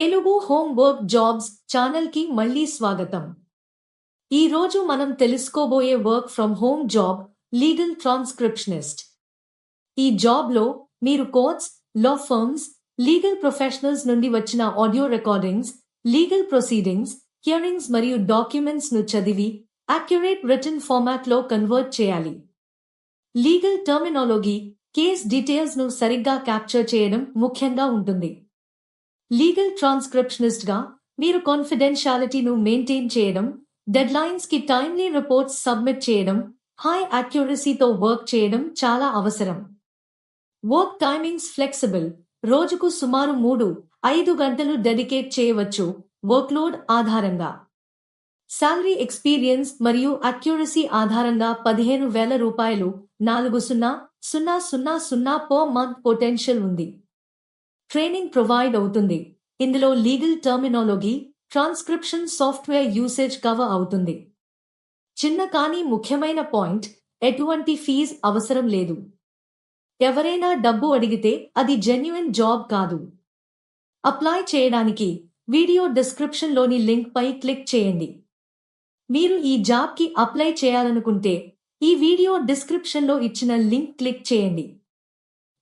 Telugu home work jobs ఛానల్కి మళ్ళీ స్వాగతం. ఈ రోజు మనం తెలుసుకోబోయే work from home job legal transcriptionist. ఈ జాబ్లో మీరు courts law firms legal professionals నుండి వచ్చిన audio recordings legal proceedings hearings మరియు డాక్యుమెంట్స్ను చదివి అక్యురేట్ రిటర్న్ ఫార్మాట్లో కన్వర్ట్ చేయాలి. లీగల్ టర్మినాలజీ కేస్ డీటెయిల్స్ను సరిగ్గా క్యాప్చర్ చేయడం ముఖ్యంగా ఉంటుంది. లీగల్ ట్రాన్స్క్రిప్షనిస్ట్గా మీరు కాన్ఫిడెన్షియాలిటీను మెయింటైన్ చేయడం డెడ్లైన్స్కి కి టైమ్లీ రిపోర్ట్స్ సబ్మిట్ చేయడం హై అక్యురసీతో వర్క్ చేయడం చాలా అవసరం. Work timings flexible. రోజుకు సుమారు మూడు ఐదు గంటలు డెడికేట్ చేయవచ్చు వర్క్లోడ్ ఆధారంగా. శాలరీ ఎక్స్పీరియన్స్ మరియు అక్యురసీ ఆధారంగా పదిహేను వేల రూపాయలు నాలుగు సున్నా సున్నా సున్నా సున్నా పర్ మంత్ పొటెన్షియల్ ఉంది. ట్రైనింగ్ ప్రొవైడ్ అవుతుంది. ఇందులో legal terminology transcription software usage cover అవుతుంది. చిన్న కానీ ముఖ్యమైన పాయింట్ ఎటువంటి ఫీజ్ అవసరం లేదు. ఎవరైనా డబ్బు అడిగితే అది జెన్యున్ జాబ్ కాదు. అప్లై చేయడానికి వీడియో డిస్క్రిప్షన్లోని లింక్పై క్లిక్ చేయండి. మీరు ఈ జాబ్కి అప్లై చేయాలనుకుంటే ఈ వీడియో డిస్క్రిప్షన్లో ఇచ్చిన లింక్ క్లిక్ చేయండి.